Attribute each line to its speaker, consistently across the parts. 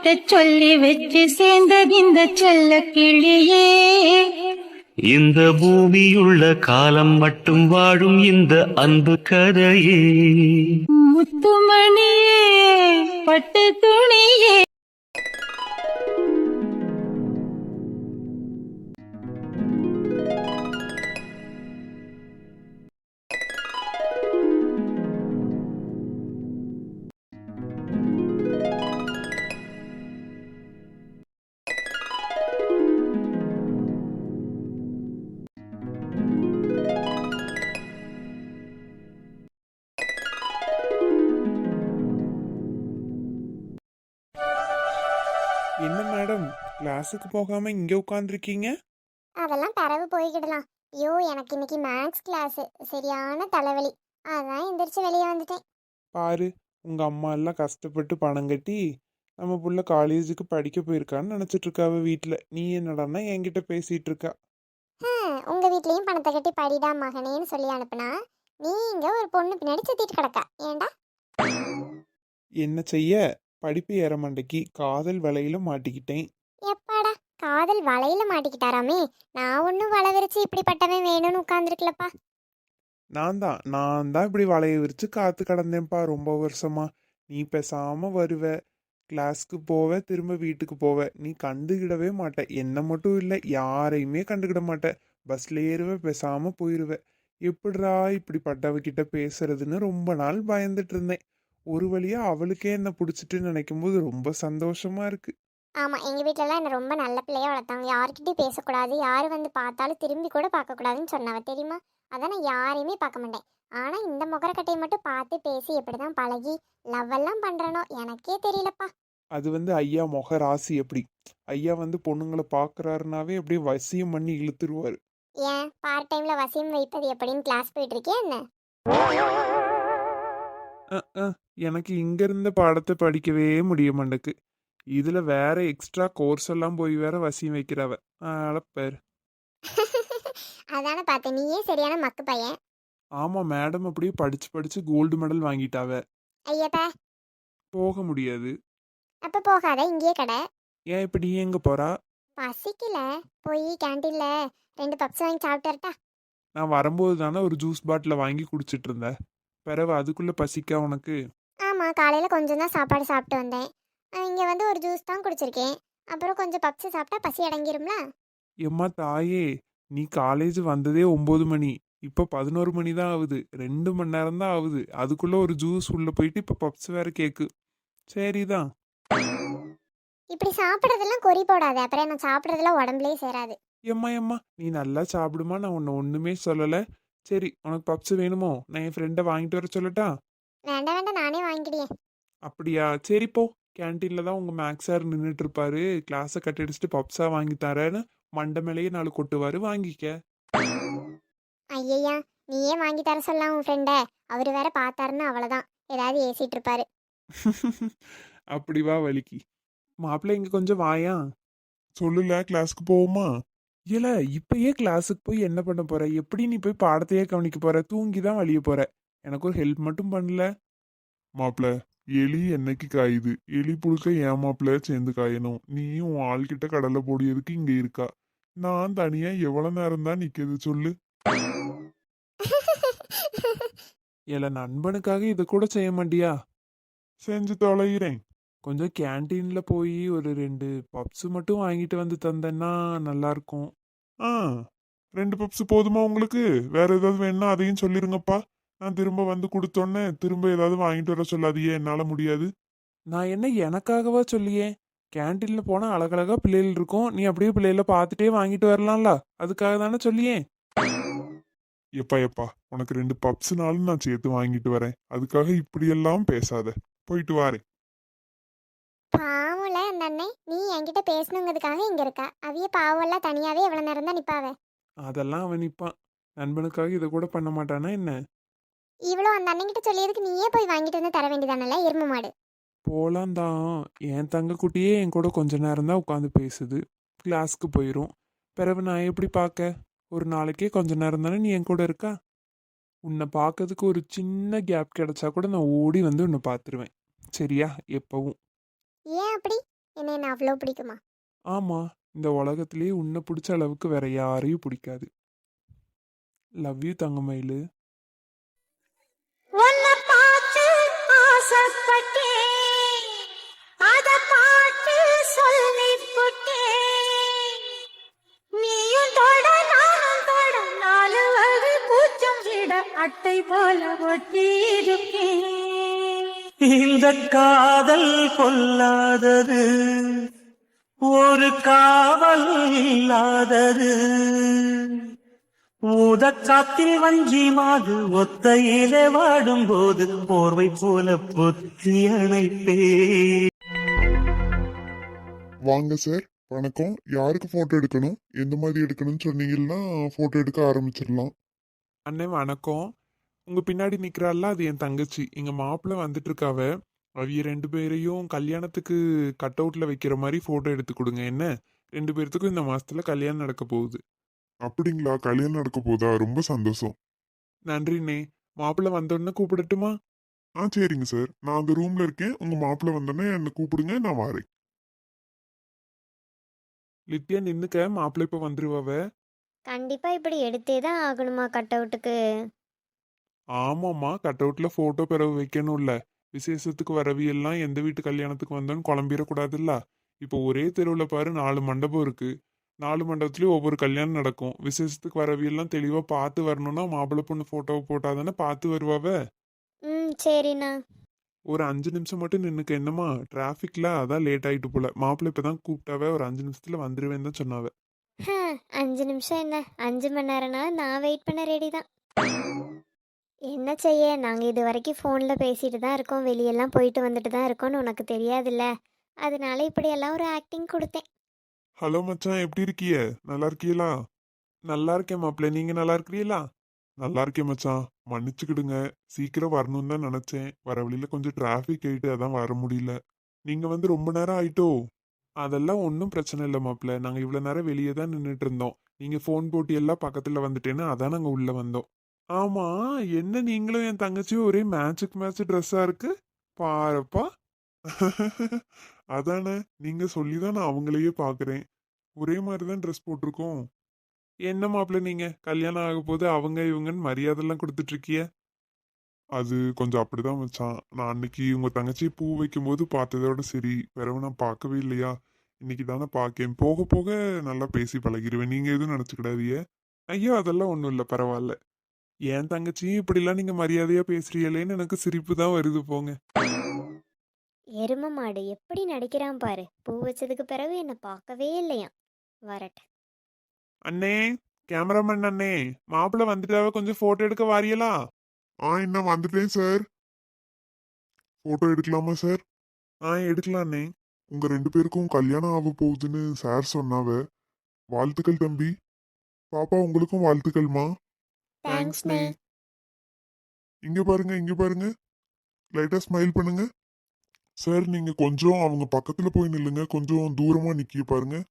Speaker 1: கிட்ட சொல்லி வச்சு சேர்ந்தது இந்த செல்ல கிளியே.
Speaker 2: இந்த பூமியுள்ள காலம் மட்டும் வாழும் இந்த அன்பு கதையே.
Speaker 1: முத்துமணியே பட்டு துணியே.
Speaker 3: கிளாஸுக்கு போகாம இங்க உட்காந்துருக்கீங்க
Speaker 4: அதெல்லாம் பறவு போய்கிடலாம் ஐயோ எனக்கு இன்னைக்கு மேக்ஸ் கிளாஸ் சரியான தலைவலி. அதான் எந்திரிச்சு வெளியே வந்துட்டேன்.
Speaker 3: பாரு உங்க அம்மா எல்லாம் கஷ்டப்பட்டு பணம் கட்டி நம்ம புள்ள காலேஜுக்கு படிக்க போயிருக்கான்னு நினைச்சிட்டு இருக்காவ வீட்ல. நீ என்னடான்னா என்கிட்ட பேசிட்டு இருக்கா
Speaker 4: உங்க வீட்லயும் பணத்தை கட்டி படிடா மகனேன்னு சொல்லி அனுப்புனா? நீங்க ஒரு பொண்ணு பின்னாடி சுத்திட்டு கிடக்கா. ஏன்டா?
Speaker 3: என்ன செய்ய? படிப்பு ஏற மண்டைக்கு காதல் வலையில மாட்டிக்கிட்டேன்.
Speaker 4: காதல் வலையில மாட்டிக்கிட்டாராமே. நான் ஒன்றும் வலை விரிச்சு இப்படிப்பட்டவன் வேணும்னு உட்காந்துருக்கலப்பா
Speaker 3: நான் தான். நான் தான் இப்படி வலைய விரிச்சு காத்து கடந்தேன்ப்பா ரொம்ப வருஷமா. நீ பேசாம வருவ. கிளாஸ்க்கு போவ திரும்ப வீட்டுக்கு போவ. நீ கண்டுக்கிடவே மாட்ட. என்ன மட்டும் இல்லை. யாரையுமே கண்டுக்கிட மாட்ட. பஸ்ல ஏறுவ பேசாம போயிருவ. எப்படிரா இப்படி பட்டவகிட்ட பேசுறதுன்னு ரொம்ப நாள் பயந்துட்டு இருந்தேன். ஒரு வழியா அவளுக்கே என்ன பிடிச்சிட்டு நினைக்கும் போது ரொம்ப சந்தோஷமா இருக்கு.
Speaker 4: ஆமா எங்க வீட்லலாம் என்ன ரொம்ப நல்ல பிள்ளையா வளர்த்தாங்க. யார்கிட்டயும் பேசக்கூடாது. யாரு வந்து பார்த்தாலும் திரும்பி கூட பார்க்க கூடாதுன்னு சொன்னவ தெரியுமா? அதான் நான் யாரையுமே பார்க்க மாட்டேன். ஆனா இந்த முகரக்கட்டையை மட்டும் பார்த்து பேசி எப்படிதான் பழகி லவ் எல்லாம் பண்றனோ எனக்கே தெரியலப்பா.
Speaker 3: அது வந்து ஐயா முக ராசி எப்படி? ஐயா வந்து பொண்ணுங்களை பாக்குறாருனாவே அப்படியே வசியம் பண்ணி இழுத்துருவாரு.
Speaker 4: ஏன்? பார்ட் டைம்ல வசியம் வைப்பது எப்படின்னு கிளாஸ் போயிட்டு இருக்கே என்ன
Speaker 3: எனக்கு இங்க இருந்த பாடத்தை படிக்கவே முடிய மாட்டேக்கு இதுல வேற எக்ஸ்ட்ரா கோர்ஸ் எல்லாம் போய் வேற வசியம் வைக்கிறவ. அழப்பேர்
Speaker 4: அதானே பார்த்தேன் நீயே சரியான மக்கு பையன்.
Speaker 3: ஆமா மேடம் அப்படியே படிச்சு படிச்சு கோல்டு மெடல் வாங்கிட்டாவ.
Speaker 4: ஐயப்பா.
Speaker 3: போக முடியாது.
Speaker 4: அப்ப போகாத இங்கேயே கடை.
Speaker 3: ஏன் இப்ப நீ எங்க போறா?
Speaker 4: பசிக்கல. போய் கேண்டீன்ல ரெண்டு பப்ஸ் வாங்கி சாப்பிட்டு
Speaker 3: நான் வரும்போது தானே ஒரு ஜூஸ் பாட்டில வாங்கி குடிச்சிட்டு இருந்தேன். பிறகு அதுக்குள்ள பசிக்கா உனக்கு?
Speaker 4: ஆமா காலையில கொஞ்சம் தான் சாப்பாடு சாப்பிட்டு வந்தேன். இங்க வந்து ஒரு ஜூஸ் தான் குடிச்சிருக்கேன். அப்புறம் கொஞ்சம் பப்ஸ் சாப்பிட்டா பசி அடங்கிரும்ல?
Speaker 3: எம்மா தாயே நீ காலேஜ் வந்ததே ஒன்பது மணி. இப்போ பதினோரு மணி தான் ஆகுது. ரெண்டு மணி நேரம் தான் ஆகுது. அதுக்குள்ள ஒரு ஜூஸ் உள்ள போயிட்டு இப்போ பப்ஸ் வேற கேக்கு. சரிதான்
Speaker 4: இப்படி சாப்பிட்றதெல்லாம் கொறி போடாத. அப்புறம் நான் சாப்பிட்றதெல்லாம் உடம்புலயே சேராது.
Speaker 3: எம்மா எம்மா நீ நல்லா சாப்பிடுமா? நான் உன்னை ஒண்ணுமே சொல்லல. சரி உனக்கு பப்ஸ் வேணுமோ? நான் என் ஃப்ரெண்டை வாங்கிட்டு வர சொல்லட்டா?
Speaker 4: வேண்டாம் வேண்டாம். நானே வாங்கிக்கிடியேன்
Speaker 3: அப்படியா? சரி போ. கேன்டீன்ல தான் உங்க மேக்ஸ் சார் நின்றுட்டு இருப்பாரு கிளாஸை கட் அடிச்சுட்டு பப்ஸா வாங்கி தரேன்னு மண்டை மேலேயே நாலு கொட்டுவாரு வாங்கிக்க.
Speaker 4: ஐயையா நீயே வாங்கி தர சொல்லலாம் உன் ஃப்ரெண்டை அவர் வேற பார்த்தாருன்னு அவ்வளோதான் ஏதாவது ஏசிட்டு இருப்பாரு
Speaker 3: அப்படி வா வலிக்கு. மாப்பிள்ளை இங்க கொஞ்சம் வாயா? சொல்லுல கிளாஸ்க்கு போவோமா? இல்ல இப்பயே கிளாஸுக்கு போய் என்ன பண்ண போற? எப்படி நீ போய் பாடத்தையே கவனிக்க போற? தூங்கி தான் வழிய போற. எனக்கு ஒரு ஹெல்ப் மட்டும் பண்ணல.
Speaker 5: மாப்பிள எலி என்னைக்கு காயுது? எலி புழுக்க ஏன் மாப்பிள சேர்ந்து காயணும். நீயும் உன் ஆள்கிட்ட கடலை போடியதுக்கு இங்க இருக்கா? நான் தனியா எவ்வளவு நேரம் தான் நிக்கிறது சொல்லு.
Speaker 3: இல்ல நண்பனுக்காக இதை கூட செய்ய மாட்டியா?
Speaker 5: செஞ்சு தொலைகிறேன்.
Speaker 3: கொஞ்சம் கேன்டீன்ல போய் ஒரு ரெண்டு பப்ஸ் மட்டும் வாங்கிட்டு வந்து தந்தேன்னா நல்லா இருக்கும்
Speaker 5: ஆ ரெண்டு பப்ஸ் போதுமா உங்களுக்கு? வேற ஏதாவது வேணும்னா அதையும் சொல்லிருங்கப்பா. நான் திரும்ப வந்து கொடுத்தோன்னே திரும்ப ஏதாவது வாங்கிட்டு வர சொல்லாதியே என்னால முடியாது.
Speaker 3: நான் என்ன எனக்காகவா சொல்லியே? கேன்டீன்ல போனா அழகழகா பிள்ளைகள் இருக்கும். நீ அப்படியே பிள்ளைகள பார்த்துட்டே வாங்கிட்டு வரலாம்ல. அதுக்காக தானே சொல்லியே?
Speaker 5: எப்பா எப்பா உனக்கு ரெண்டு பப்ஸ்னாலும் நான் சேர்த்து வாங்கிட்டு வரேன். அதுக்காக இப்படியெல்லாம் பேசாத. போயிட்டு வாரேன்
Speaker 4: பாவம்ல அந்த அண்ணன் நீ என்கிட்ட பேசணுங்கிறதுக்காக இங்க இருக்கா. அவிய பாவம்லாம் தனியாவே எவ்வளவு நேரம் தான் நிப்பாவ.
Speaker 3: அதெல்லாம் அவன் நிப்பான். நண்பனுக்காக இதை கூட பண்ண மாட்டானா என்ன?
Speaker 4: இவ்வளோ அந்த அண்ணன்கிட்ட சொல்லியதுக்கு நீயே போய் வாங்கிட்டு வந்து தர வேண்டியதானல எருமை மாடு.
Speaker 3: போலாம் தான் என் தங்க குட்டியே என் கூட கொஞ்ச நேரம் தான் உட்காந்து பேசுது. கிளாஸ்க்கு போயிடும் பிறகு நான் எப்படி பார்க்க ஒரு நாளைக்கே கொஞ்ச நேரம் தானே நீ என் கூட இருக்கா? உன்னை பார்க்கறதுக்கு ஒரு சின்ன கேப் கிடைச்சா கூட நான் ஓடி வந்து உன்னை பார்த்துருவேன் சரியா? எப்பவும்.
Speaker 4: ஏன் அப்படி?
Speaker 6: என்ன அவ்வளோ பிடிக்குமா?
Speaker 3: ஆமா. இந்த உலகத்திலேயே உன்னை பிடிச்ச அளவுக்கு வேற யாரையும் பிடிக்காது. லவ் யூ தங்கமயிலு.
Speaker 7: அட்டை போல
Speaker 1: இந்த காதல் கொல்லாதது ஒரு காவல் இல்லாதது. ஊதக்காத்தில் வஞ்சி மாது ஒத்தையிலே வாடும்போது போர்வை போல பொத்தி அணைப்பே.
Speaker 8: வாங்க சார் வணக்கம். யாருக்கு போட்டோ எடுக்கணும்? எந்த மாதிரி எடுக்கணும்னு சொன்னீங்கன்னா போட்டோ எடுக்க ஆரம்பிச்சிடலாம்.
Speaker 3: அண்ணே வணக்கம். உங்க பின்னாடி நிக்கிறாள்ல அது என் தங்கச்சி. எங்க மாப்பிள்ளை வந்துட்டு இருக்காவ அவிய ரெண்டு பேரையும் கல்யாணத்துக்கு கட் அவுட்ல வைக்கிற மாதிரி போட்டோ எடுத்து கொடுங்க. என்ன? ரெண்டு பேர்த்துக்கும் இந்த மாசத்துல கல்யாணம் நடக்க போகுது.
Speaker 8: அப்படிங்களா? கல்யாணம் நடக்க போதா? ரொம்ப சந்தோஷம்.
Speaker 3: நன்றிண்ணே. மாப்பிள்ளை வந்தோடனே கூப்பிடட்டுமா?
Speaker 8: ஆ சரிங்க சார். நான் அந்த ரூம்ல இருக்கேன். உங்க மாப்பிள்ளை வந்தோடனே என்னை கூப்பிடுங்க நான் வரேன்.
Speaker 3: லித்தியா நின்னுக்க. மாப்பிள்ளை இப்ப வந்துருவாவ.
Speaker 6: கண்டிப்பாக இப்படி எடுத்தே தான் ஆகணுமா கட் அவுட்டுக்கு
Speaker 3: ஆமாம்மா கட் அவுட்ல போட்டோ பிறகு வைக்கணும்ல. விசேஷத்துக்கு வரவியெல்லாம் எந்த வீட்டு கல்யாணத்துக்கு வந்தோன்னு குழம்பிடக்கூடாதுல்ல? இப்போ ஒரே தெருவில் பாரு நாலு மண்டபம் இருக்கு. நாலு மண்டபத்துலயும் ஒவ்வொரு கல்யாணம் நடக்கும். விசேஷத்துக்கு வரவியெல்லாம் தெளிவா பார்த்து வரணும்னா மாப்பிள்ளை பொண்ணு போட்டோவை போட்டாதானே பார்த்து வருவாவ?
Speaker 6: ம் சரிண்ணா.
Speaker 3: ஒரு அஞ்சு நிமிஷம் மட்டும் நின்னுக்க என்னம்மா? டிராஃபிக்ல அதான் லேட் ஆயிட்டு போல. மாப்பிள்ளை இப்பதான் கூப்பிட்டாவ ஒரு அஞ்சு நிமிஷத்துல வந்துருவேன்னு தான் சொன்னாவ.
Speaker 6: அஞ்சு நிமிஷம் என்ன? அஞ்சு மணி நேரம்னா நான் வெயிட் பண்ண ரெடி தான். என்ன செய்ய? நாங்கள் இது வரைக்கும் ஃபோனில் பேசிட்டு தான் இருக்கோம். வெளியெல்லாம் போயிட்டு வந்துட்டு தான் இருக்கோம்னு உனக்கு தெரியாதுல்ல? அதனால இப்படியெல்லாம் ஒரு ஆக்டிங் கொடுத்தேன்.
Speaker 3: ஹலோ மச்சான் எப்படி இருக்கிய? நல்லா இருக்கீங்களா நல்லா இருக்கேன் மாப்பிள்ள. நீங்கள் நல்லா இருக்கிறீங்களா நல்லா இருக்கேன் மச்சான். மன்னிச்சுக்கிடுங்க. சீக்கிரம் வரணும்னு தான் நினச்சேன். வர வழியில கொஞ்சம் டிராஃபிக் ஆகிட்டு அதான் வர முடியல. நீங்கள் வந்து ரொம்ப நேரம் ஆயிட்டோ? அதெல்லாம் ஒன்றும் பிரச்சனை இல்லை மாப்பிள்ள. நாங்கள் இவ்வளோ நேரம் வெளியே தான் நின்றுட்டு இருந்தோம் நீங்கள் ஃபோன் போட்டி எல்லாம் பக்கத்தில் வந்துட்டேன்னு அதான் நாங்கள் உள்ளே வந்தோம். ஆமாம் என்ன நீங்களும் என் தங்கச்சியும் ஒரே மேட்சுக்கு மேட்ச் ட்ரெஸ்ஸாக இருக்கு? பாருப்பா. அதானே சொல்லி தான் நான் அவங்களையே பார்க்குறேன் ஒரே மாதிரி தான் ட்ரெஸ் போட்டிருக்கோம். என்ன மாப்பிள்ள நீங்கள் கல்யாணம் ஆக போது அவங்க இவங்கன்னு மரியாதைலாம் கொடுத்துட்ருக்கியே அது கொஞ்சம் அப்படிதான் மச்சான் நான் அன்னைக்கு உங்க தங்கச்சி பூ வைக்கும்போது பார்த்ததோட சரி பிறகு நான் பார்க்கவே இல்லையா? இன்னைக்கு தானே பார்க்கேன். போக போக நல்லா பேசி பழகிடுவேன் நீங்க எதுவும் நினச்சிக்கிடாதீங்க. ஐயோ அதெல்லாம் ஒன்றும் இல்லை பரவாயில்ல. என் தங்கச்சியும் இப்படிலாம் நீங்க மரியாதையா பேசுறீங்களேன்னு எனக்கு சிரிப்பு தான் வருது போங்க.
Speaker 6: எரும மாடு எப்படி நடிக்கிறான் பாரு. பூ வச்சதுக்கு பிறகு என்னை பார்க்கவே இல்லையா வரட்டு
Speaker 3: அண்ணே கேமராமேன் அண்ணே மாப்பிள்ள வந்துட்டாவ கொஞ்சம் போட்டோ எடுக்க வாரியலா?
Speaker 8: ஆ என்ன வந்துட்டேன் சார். போட்டோ எடுக்கலாமா சார்?
Speaker 3: ஆ எடுக்கலாம் அண்ணே.
Speaker 8: உங்க ரெண்டு பேருக்கும் கல்யாணம் ஆக போகுதுன்னு சார் சொன்னாவ. வாழ்த்துக்கள் தம்பி. பாப்பா உங்களுக்கும் வாழ்த்துக்கள்மா.
Speaker 6: தேங்க்ஸ்ண்ணே
Speaker 8: இங்க பாருங்க இங்க பாருங்க. லைட்டா ஸ்மைல் பண்ணுங்க. சார் நீங்க கொஞ்சம் அவங்க பக்கத்துல போய் நில்லுங்க. கொஞ்சம் தூரமா நிக்க பாருங்க.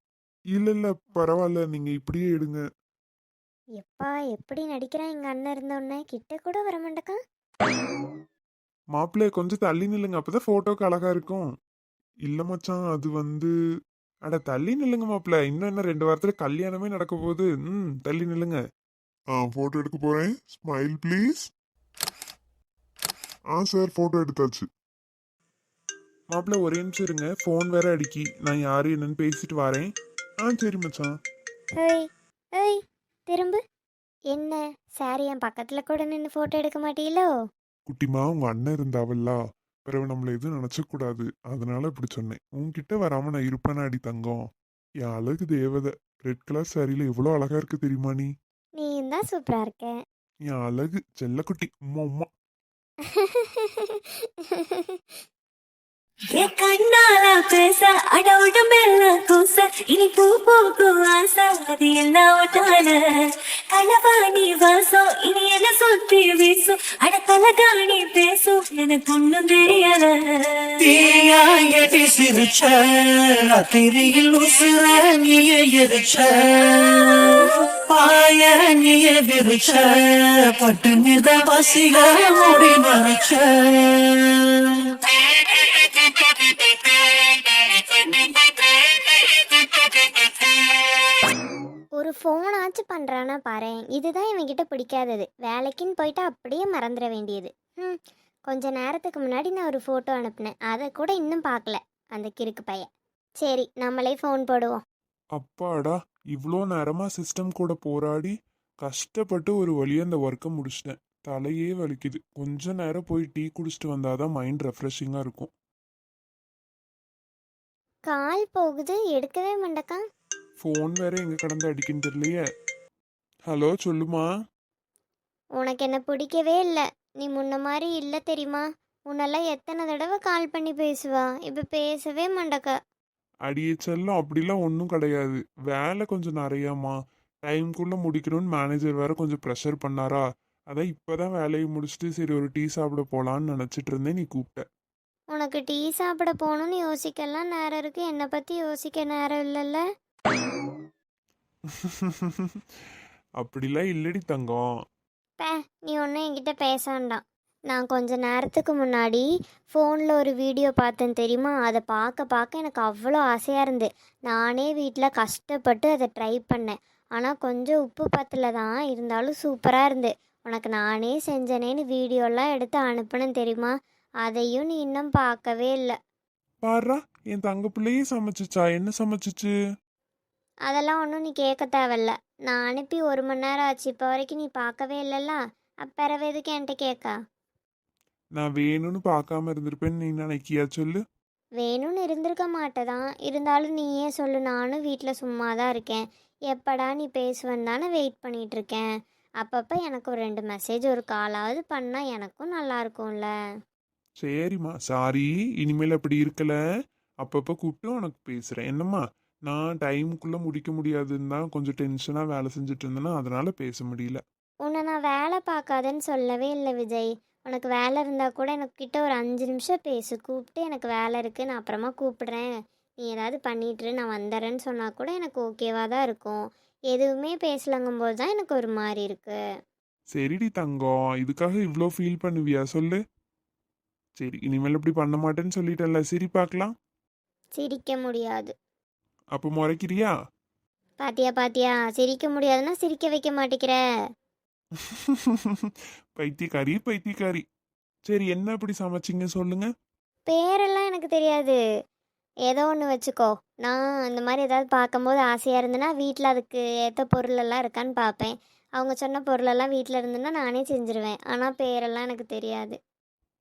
Speaker 3: இல்ல இல்ல பரவாயில்ல. நீங்க இப்படியே எடுங்க.
Speaker 6: எப்பா எப்படி நடிக்கிறான் எங்கள் அண்ணன் இருந்தோடனே கிட்ட கூட வர மாட்டேக்கான்
Speaker 3: மாப்பிள்ளை கொஞ்சம் தள்ளி நில்லுங்க. அப்பதான் போட்டோக்கு அழகா இருக்கும். இல்ல மச்சான் அது வந்து அட தள்ளி நில்லுங்க மாப்பிள்ளை. இன்னும் என்ன ரெண்டு வாரத்துல கல்யாணமே நடக்க போகுது. ம் தள்ளி நில்லுங்க.
Speaker 8: ஆ போட்டோ எடுக்க போறேன். ஸ்மைல் ப்ளீஸ் ஆ சார் போட்டோ எடுத்தாச்சு.
Speaker 3: மாப்பிள்ளை ஒரே நிமிஷம் இருங்க. ஃபோன் வேற அடிக்கி. நான் யாரு என்னன்னு பேசிட்டு வரேன். ஆ சரி மச்சான்.
Speaker 6: ஏய் ஏய் திரும்ப. என்ன சாரி என் பக்கத்தில் கூட நின்று ஃபோட்டோ எடுக்க மாட்டீங்களோ?
Speaker 3: குட்டிமா உங்க அண்ணன் இருந்தாவல்ல? பிறகு நம்மள எதுவும் நினைச்சக்கூடாது அதனால இப்படி சொன்னேன். உன்கிட்ட வராம நான் இருப்பேனா அடி தங்கம்? என் அழகு தேவதை. ரெட் கலர் சாரியில எவ்வளோ அழகா இருக்கு தெரியுமா நீ?
Speaker 6: நீயும் தான் சூப்பராக இருக்க.
Speaker 3: என் அழகு செல்லக்குட்டி. உம்மா உம்மா.
Speaker 7: என் கண்ணால பேச அட உடம்பெல்லாம் கூச இனி பூ பூக்கும் ஆசை அது எல்லாம் ஒட்டான களவாணி வாசம் இனி என்ன சுத்தி வீசும்? அட கலகாணி பேசும் எனக்கு ஒண்ணும் தெரியல.
Speaker 1: தீயாயடி சிரிச்ச ராத்திரியில் உசுர நீய எரிச்ச. பாய நீய விரிச்ச பட்டு நித பசிக முடி மறைச்ச.
Speaker 6: ஏதாச்சும் பண்ணுறானா பாரு இதுதான் இவன்கிட்ட பிடிக்காதது. வேலைக்குன்னு போயிட்டா அப்படியே மறந்துட வேண்டியது. ம் கொஞ்ச நேரத்துக்கு முன்னாடி நான் ஒரு ஃபோட்டோ அனுப்புனேன். அதை கூட இன்னும் பார்க்கல அந்த கிறுக்கு பையன். சரி நம்மளே ஃபோன் போடுவோம்.
Speaker 3: அப்பாடா இவ்வளோ நேரமா சிஸ்டம் கூட போராடி கஷ்டப்பட்டு ஒரு வழியா அந்த ஒர்க்கை முடிச்சிட்டேன். தலையே வலிக்குது. கொஞ்ச நேரம் போய் டீ குடிச்சிட்டு வந்தாதான் மைண்ட் ரெஃப்ரெஷிங்காக இருக்கும்.
Speaker 6: கால் போகுது எடுக்கவே மாட்டக்கா
Speaker 3: ஃபோன் வேற எங்க கடந்து அடிக்குன்னு தெரியலையே. ஹலோ சொல்லுமா?
Speaker 6: உனக்கு என்ன பிடிக்கவே இல்லை. நீ முன்ன மாதிரி இல்லை தெரியுமா? உன்னெல்லாம் எத்தனை தடவை கால் பண்ணி பேசுவா? இப்போ பேசவே மாட்டக்கா.
Speaker 3: அடியே செல்லம் அப்படிலாம் ஒன்றும் கிடையாது. வேலை கொஞ்சம் நிறையாம்மா. டைம்குள்ளே முடிக்கணும்னு மேனேஜர் வேற கொஞ்சம் ப்ரெஷர் பண்ணாரா? அதான் இப்போதான் வேலையை முடிச்சுட்டு சரி ஒரு டீ சாப்பிட போகலான்னு நினச்சிட்டு இருந்தேன் நீ கூப்பிட்ட.
Speaker 6: உனக்கு டீ சாப்பிட போகணும்னு யோசிக்கலாம். நேரம் இருக்கு. என்னை பற்றி யோசிக்க நேரம் இல்லைல்ல.
Speaker 3: அப்படிலாம் இல்லடி தங்கம்.
Speaker 6: பே நீ ஒன்றும் என்கிட்ட பேசாண்டாம் நான் கொஞ்ச நேரத்துக்கு முன்னாடி ஃபோனில் ஒரு வீடியோ பார்த்தேன் தெரியுமா? அதை பார்க்க பார்க்க எனக்கு அவ்வளோ ஆசையாக இருந்து. நானே வீட்டில் கஷ்டப்பட்டு அதை ட்ரை பண்ணேன். ஆனால் கொஞ்சம் உப்பு பத்தில் தான் இருந்தாலும் சூப்பராக இருந்து. உனக்கு நானே செஞ்சனேன்னு வீடியோலாம் எடுத்து அனுப்புனேன் தெரியுமா? அதையும் நீ இன்னும் பார்க்கவே இல்லை.
Speaker 3: பாருடா என் தங்க பிள்ளையே சமைச்சிச்சா? என்ன சமைச்சிச்சு?
Speaker 6: அதெல்லாம் ஒன்றும் நீ கேட்க தேவையில்ல. நான் அனுப்பி ஒரு மணி நேரம் ஆச்சு. இப்போ வரைக்கும் நீ பார்க்கவே இல்லைல்ல? அப்பிறவு எதுக்கு என்கிட்ட கேட்கா?
Speaker 3: நான் வேணும்னு பார்க்காம இருந்திருப்பேன்னு நீ நினைக்கியா? சொல்லு.
Speaker 6: வேணும்னு இருந்திருக்க மாட்டேதான். இருந்தாலும் நீயே சொல்லு? நானும் வீட்டில் சும்மா தான் இருக்கேன். எப்படா நீ பேசுவேன்னு தானே வெயிட் பண்ணிட்டு இருக்கேன் அப்பப்போ எனக்கு ஒரு ரெண்டு மெசேஜ் ஒரு காலாவது பண்ணால் எனக்கும் நல்லா இருக்கும்ல.
Speaker 3: சரிம்மா. சாரி இனிமேல் அப்படி இருக்கல. அப்பப்போ கூப்பிட்டு உனக்கு பேசுகிறேன் என்னம்மா? நான் டைமுக்குள்ளே முடிக்க முடியாதுன்னு தான் கொஞ்சம் டென்ஷனாக வேலை செஞ்சுட்டு இருந்தேன்னா அதனால பேச முடியல.
Speaker 6: உன்னை நான் வேலை பார்க்காதேன்னு சொல்லவே இல்லை விஜய். உனக்கு வேலை இருந்தால் கூட எனக்கு கிட்ட ஒரு அஞ்சு நிமிஷம் பேசு. கூப்பிட்டு எனக்கு வேலை இருக்குது நான் அப்புறமா கூப்பிடுறேன். நீ ஏதாவது பண்ணிட்டுரு நான் வந்துடுறேன்னு சொன்னால் கூட எனக்கு ஓகேவாக தான் இருக்கும். எதுவுமே பேசலங்கும்போது தான் எனக்கு ஒரு மாதிரி இருக்குது
Speaker 3: சரிடி தங்கம். இதுக்காக இவ்வளோ ஃபீல் பண்ணுவியா? சொல்லு. சரி இனிமேல் இப்படி பண்ண மாட்டேன்னு சொல்லிட்டேன்ல. சரி பார்க்கலாம்
Speaker 6: சிரிக்க முடியாது.
Speaker 3: அப்போ முறைக்கிறியா?
Speaker 6: பாத்தியா பாத்தியா? சிரிக்க முடியாதுன்னா சிரிக்க வைக்க மாட்டேங்கிற.
Speaker 3: பைத்தியக்காரி பைத்தியக்காரி. சரி என்ன இப்படி சமைச்சிங்க? சொல்லுங்க.
Speaker 6: பேரெல்லாம் எனக்கு தெரியாது. ஏதோ ஒன்று வச்சுக்கோ. நான் இந்த மாதிரி ஏதாவது பார்க்கும்போது ஆசையாக இருந்ததுன்னா வீட்டில் அதுக்கு ஏற்ற பொருளெல்லாம் இருக்கான்னு பார்ப்பேன். அவங்க சொன்ன பொருளெல்லாம் வீட்டில் இருந்துன்னா நானே செஞ்சுருவேன். ஆனால் பேரெல்லாம் எனக்கு தெரியாது.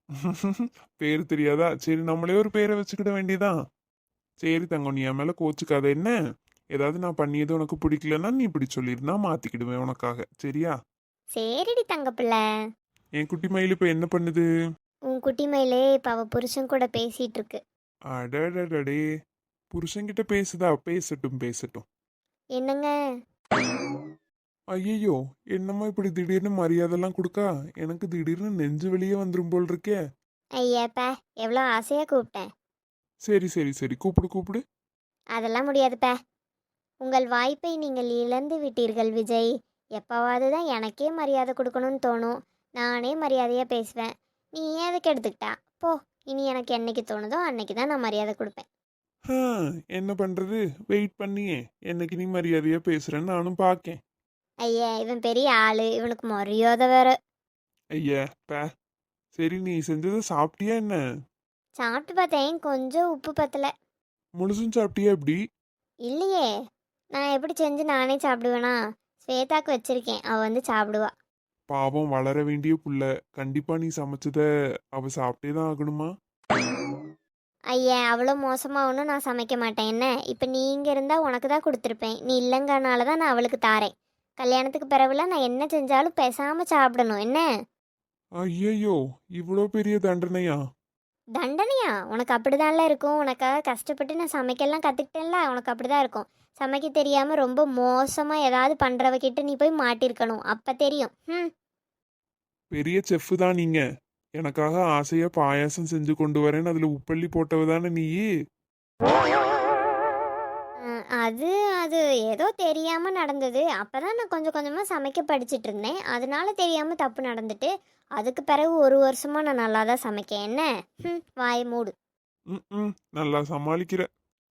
Speaker 3: பேர் தெரியாதா? சரி நம்மளே ஒரு பேரை வச்சுக்கிட வேண்டியதான் சரி தங்கம் நீ என் மேலே கோச்சுக்காத என்ன? ஏதாவது நான் பண்ணியது உனக்கு பிடிக்கலன்னா நீ இப்படி சொல்லிடு நான் மாற்றிக்கிடுவேன் உனக்காக சரியா?
Speaker 6: சரிடி தங்கப்பிள்ளை
Speaker 3: என் குட்டி மயில் இப்போ என்ன பண்ணுது?
Speaker 6: உன் குட்டி மயிலே இப்போ அவள் புருஷன் கூட பேசிகிட்டு இருக்கு
Speaker 3: அடடடடே புருஷன்கிட்ட பேசுதா? பேசட்டும் பேசட்டும்.
Speaker 6: என்னங்க?
Speaker 3: ஐயையோ என்னம்மா இப்படி திடீர்னு மரியாதைலாம் கொடுக்கா? எனக்கு திடீர்னு நெஞ்சு வெளியே வந்துரும் போல் இருக்கே.
Speaker 6: ஐயாப்பா எவ்வளோ ஆசையாக கூப்பிட்டேன்.
Speaker 3: சரி சரி சரி. கூப்பிடு கூப்பிடு.
Speaker 6: அதெல்லாம் முடியாதுப்பா. உங்கள் வாய்ப்பை நீங்கள் இழந்து விட்டீர்கள் விஜய். எப்போவாவது தான் எனக்கே மரியாதை கொடுக்கணும்னு தோணும். நானே மரியாதையாக பேசுவேன். நீ ஏன் அதுக்கு எடுத்துக்கிட்டா? போ இனி எனக்கு என்னைக்கு தோணுதோ அன்னைக்கு தான் நான் மரியாதை கொடுப்பேன்.
Speaker 3: என்ன பண்றது? வெயிட் பண்ணியே. என்னைக்கு நீ மரியாதையா பேசுறேன்னு நானும் பார்க்கேன்
Speaker 6: ஐயா இவன் பெரிய ஆளு. இவனுக்கு மரியாதை வேற.
Speaker 3: ஐயா பே. சரி நீ செஞ்சதை சாப்பிட்டியா என்ன?
Speaker 6: சாப்பிட்டு பார்த்தேன் கொஞ்சம் உப்பு பத்தலை.
Speaker 3: முழுசும் சாப்பிட்டியா எப்படி
Speaker 6: இல்லையே. நான் எப்படி செஞ்சு நானே சாப்பிடுவேனா? ஸ்வேதாக்கு வச்சிருக்கேன் அவள் வந்து சாப்பிடுவா.
Speaker 3: பாவம் வளர வேண்டிய புள்ள. கண்டிப்பா நீ சமைச்சத அவ சாப்பிட்டே தான் ஆகணுமா?
Speaker 6: ஐயா அவ்வளோ மோசமாக ஒன்றும் நான் சமைக்க மாட்டேன். என்ன? இப்போ நீ இங்கே இருந்தால் உனக்கு தான் கொடுத்துருப்பேன். நீ இல்லைங்கனால தான் நான் அவளுக்கு தாரேன். கல்யாணத்துக்கு பிறகுலாம் நான் என்ன செஞ்சாலும் பேசாமல் சாப்பிடணும். என்ன?
Speaker 3: ஐயையோ இவ்வளோ பெரிய தண்டனையா?
Speaker 6: தண்டனையா? உனக்கு அப்படிதான்ல இருக்கும். உனக்காக கஷ்டப்பட்டு நான் சமைக்கலாம் கற்றுக்கிட்டேன்ல உனக்கு அப்படிதான் இருக்கும். சமைக்க தெரியாமல் ரொம்ப மோசமாக ஏதாவது பண்ணுறவகிட்ட நீ போய் மாட்டிருக்கணும். அப்போ தெரியும். ம்
Speaker 3: பெரிய செஃப் தான் நீங்க. எனக்காக ஆசையா பாயாசம் செஞ்சு கொண்டு வரேன்னு அதுல உப்பள்ளி போட்டவ தானே
Speaker 6: நீ அது அது ஏதோ தெரியாமல் நடந்தது. அப்போ தான் நான் கொஞ்சம் கொஞ்சமாக சமைக்க படிச்சுட்டு இருந்தேன் அதனால தெரியாமல் தப்பு நடந்துட்டு அதுக்கு பிறகு ஒரு வருஷமாக நான் நல்லா தான் சமைக்கேன். என்ன? வாய் மூடு.
Speaker 3: ம் நல்லா சமாளிக்கிற.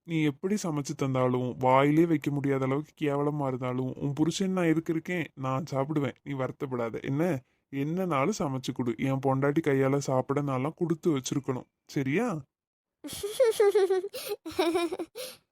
Speaker 3: நீ எப்படி சமைச்சு தந்தாலும் வாயிலே வைக்க முடியாத அளவுக்கு கேவலமாக இருந்தாலும் உன் புருஷன் நான் இருக்கு நான் சாப்பிடுவேன். நீ வருத்தப்படாத. என்ன? என்னனாலும் சமைச்சு கொடு. என் பொண்டாட்டி கையால் சாப்பிட நான்லாம் கொடுத்து வச்சிருக்கணும். சரியா?